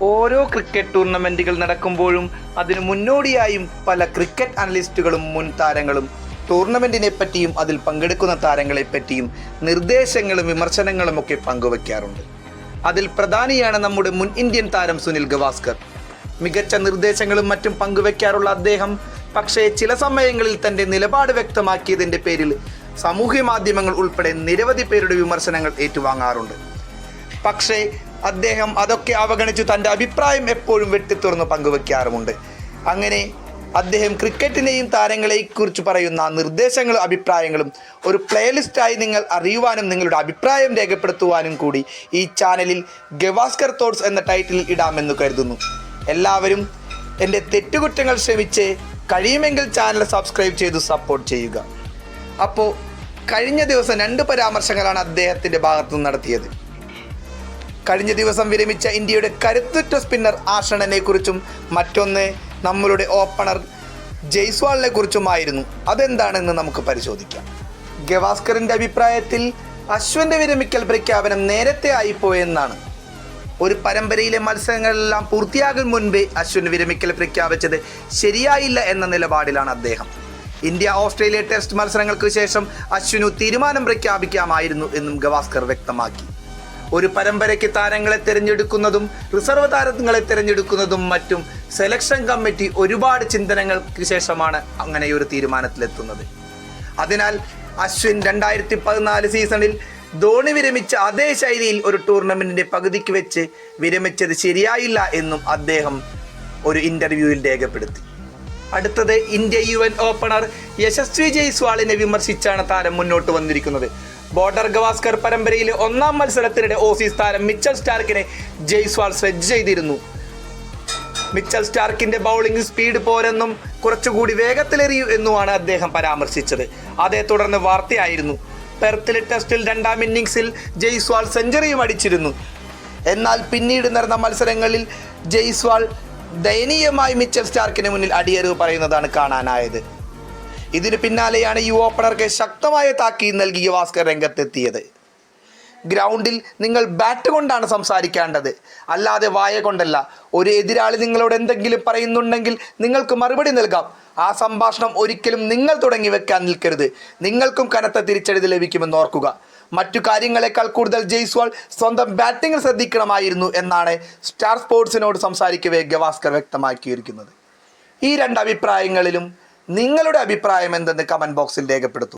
ഓരോ ക്രിക്കറ്റ് ടൂർണമെന്റുകൾ നടക്കുമ്പോഴും അതിനു മുന്നോടിയായും പല ക്രിക്കറ്റ് അനലിസ്റ്റുകളും മുൻ താരങ്ങളും ടൂർണമെന്റിനെ പറ്റിയും അതിൽ പങ്കെടുക്കുന്ന താരങ്ങളെ പറ്റിയും നിർദ്ദേശങ്ങളും വിമർശനങ്ങളും ഒക്കെ പങ്കുവയ്ക്കാറുണ്ട് അതിൽ പ്രധാനിയാണ് നമ്മുടെ മുൻ ഇന്ത്യൻ താരം സുനിൽ ഗവാസ്കർ. മികച്ച നിർദ്ദേശങ്ങളും മറ്റും പങ്കുവയ്ക്കാറുള്ള അദ്ദേഹം പക്ഷേ ചില സമയങ്ങളിൽ തന്റെ നിലപാട് വ്യക്തമാക്കിയതിന്റെ പേരിൽ സാമൂഹ്യ മാധ്യമങ്ങൾ ഉൾപ്പെടെ നിരവധി പേരുടെ വിമർശനങ്ങൾ ഏറ്റുവാങ്ങാറുണ്ട്. പക്ഷേ അദ്ദേഹം അതൊക്കെ അവഗണിച്ചു തന്റെ അഭിപ്രായം എപ്പോഴും വെട്ടിത്തുറന്ന് പങ്കുവെക്കാറുമുണ്ട്. അങ്ങനെ അദ്ദേഹം ക്രിക്കറ്റിനെയും താരങ്ങളെയും കുറിച്ച് പറയുന്ന നിർദ്ദേശങ്ങളും അഭിപ്രായങ്ങളും ഒരു പ്ലേലിസ്റ്റായി നിങ്ങൾ അറിയുവാനും നിങ്ങളുടെ അഭിപ്രായം രേഖപ്പെടുത്തുവാനും കൂടി ഈ ചാനലിൽ ഗവാസ്കർ തോട്ട്സ് എന്ന ടൈറ്റിൽ ഇടാമെന്ന് കരുതുന്നു. എല്ലാവരും എന്റെ തെറ്റുകുറ്റങ്ങൾ ശ്രമിച്ച് കഴിയുമെങ്കിൽ ചാനൽ സബ്സ്ക്രൈബ് ചെയ്ത് സപ്പോർട്ട് ചെയ്യുക. അപ്പോൾ കഴിഞ്ഞ ദിവസം രണ്ട് പരാമർശങ്ങളാണ് അദ്ദേഹത്തിന്റെ ഭാഗത്തു നിന്ന് നടത്തിയത്. കഴിഞ്ഞ ദിവസം വിരമിച്ച ഇന്ത്യയുടെ കരുത്തുറ്റ സ്പിന്നർ ആഷണനെ കുറിച്ചും മറ്റൊന്ന് നമ്മളുടെ ഓപ്പണർ ജയ്സ്വാളിനെ കുറിച്ചുമായിരുന്നു അതെന്താണെന്ന് നമുക്ക് പരിശോധിക്കാം. ഗവാസ്കറിന്റെ അഭിപ്രായത്തിൽ അശ്വന്റെ വിരമിക്കൽ പ്രഖ്യാപനം നേരത്തെ ആയിപ്പോയെന്നാണ്. ഒരു പരമ്പരയിലെ മത്സരങ്ങളെല്ലാം പൂർത്തിയാകും മുൻപേ അശ്വിൻ വിരമിക്കൽ പ്രഖ്യാപിച്ചത് ശരിയായില്ല എന്ന നിലപാടിലാണ് അദ്ദേഹം. ഇന്ത്യ ഓസ്ട്രേലിയ ടെസ്റ്റ് മത്സരങ്ങൾക്ക് ശേഷം അശ്വിനു തീരുമാനം പ്രഖ്യാപിക്കാമായിരുന്നു എന്നും ഗവാസ്കർ വ്യക്തമാക്കി. ഒരു പരമ്പരയ്ക്ക് താരങ്ങളെ തിരഞ്ഞെടുക്കുന്നതും റിസർവ് താരങ്ങളെ തിരഞ്ഞെടുക്കുന്നതും മറ്റും സെലക്ഷൻ കമ്മിറ്റി ഒരുപാട് ചിന്തനങ്ങൾക്ക് ശേഷമാണ് അങ്ങനെ ഒരു തീരുമാനത്തിലെത്തുന്നത്. അതിനാൽ അശ്വിൻ രണ്ടായിരത്തി പതിനാല് സീസണിൽ ധോണി വിരമിച്ച അതേ ശൈലിയിൽ ഒരു ടൂർണമെന്റിന്റെ പകുതിക്ക് വെച്ച് വിരമിച്ചത് ശരിയായില്ല എന്നും അദ്ദേഹം ഒരു ഇന്റർവ്യൂവിൽ രേഖപ്പെടുത്തി. അടുത്തത് India U N opener Yashasvi ജയ്സ്വാളിനെ വിമർശിച്ചാണ് താരം മുന്നോട്ട് വന്നിരിക്കുന്നത്. ബോർഡർ ഗവാസ്കർ പരമ്പരയിലെ ഒന്നാം മത്സരത്തിനിടെ ഓസീസ് താരം മിച്ചൽ സ്റ്റാർക്കിനെ ജയ്സ്വാൾ സ്ലെഡ്ജ് ചെയ്തിരുന്നു. മിച്ചൽ സ്റ്റാർക്കിന്റെ ബൗളിംഗ് സ്പീഡ് പോരെന്നും കുറച്ചുകൂടി വേഗത്തിലെറിയൂ എന്നുമാണ് അദ്ദേഹം പരാമർശിച്ചത്. അതേ തുടർന്ന് വാർത്തയായിരുന്നു. പെർത്തിലെ ടെസ്റ്റിൽ രണ്ടാം ഇന്നിംഗ്സിൽ ജയ്സ്വാൾ സെഞ്ചുറിയും അടിച്ചിരുന്നു. എന്നാൽ പിന്നീട് നടന്ന മത്സരങ്ങളിൽ ജയ്സ്വാൾ ദയനീയമായി മിച്ചൽ സ്റ്റാർക്കിന് മുന്നിൽ അടിയറിവ് പറയുന്നതാണ് കാണാനായത്. ഇതിന് പിന്നാലെയാണ് യു ഓപ്പണർക്ക് ശക്തമായ താക്കീത് നൽകി ഗവാസ്കർ രംഗത്തെത്തിയത്. ഗ്രൗണ്ടിൽ നിങ്ങൾ ബാറ്റ് കൊണ്ടാണ് സംസാരിക്കേണ്ടത്. അല്ലാതെ വായ കൊണ്ടല്ല. ഒരു എതിരാളി നിങ്ങളോട് എന്തെങ്കിലും പറയുന്നുണ്ടെങ്കിൽ നിങ്ങൾക്ക് മറുപടി നൽകാം. ആ സംഭാഷണം ഒരിക്കലും നിങ്ങൾ തുടങ്ങി വെക്കാൻ നിൽക്കരുത്. നിങ്ങൾക്കും കനത്ത തിരിച്ചടി ലഭിക്കുമെന്ന് ഓർക്കുക. മറ്റു കാര്യങ്ങളെക്കാൾ കൂടുതൽ ജയ്സ്വാൾ സ്വന്തം ബാറ്റിംഗ് ശ്രദ്ധിക്കണമായിരുന്നു എന്നാണ് സ്റ്റാർ സ്പോർട്സിനോട് സംസാരിക്കവേ ഗവാസ്കർ വ്യക്തമാക്കിയിരിക്കുന്നത്. ഈ രണ്ട് അഭിപ്രായങ്ങളിലും നിങ്ങളുടെ അഭിപ്രായം എന്തെന്ന് കമന്റ് ബോക്സിൽ രേഖപ്പെടുത്തൂ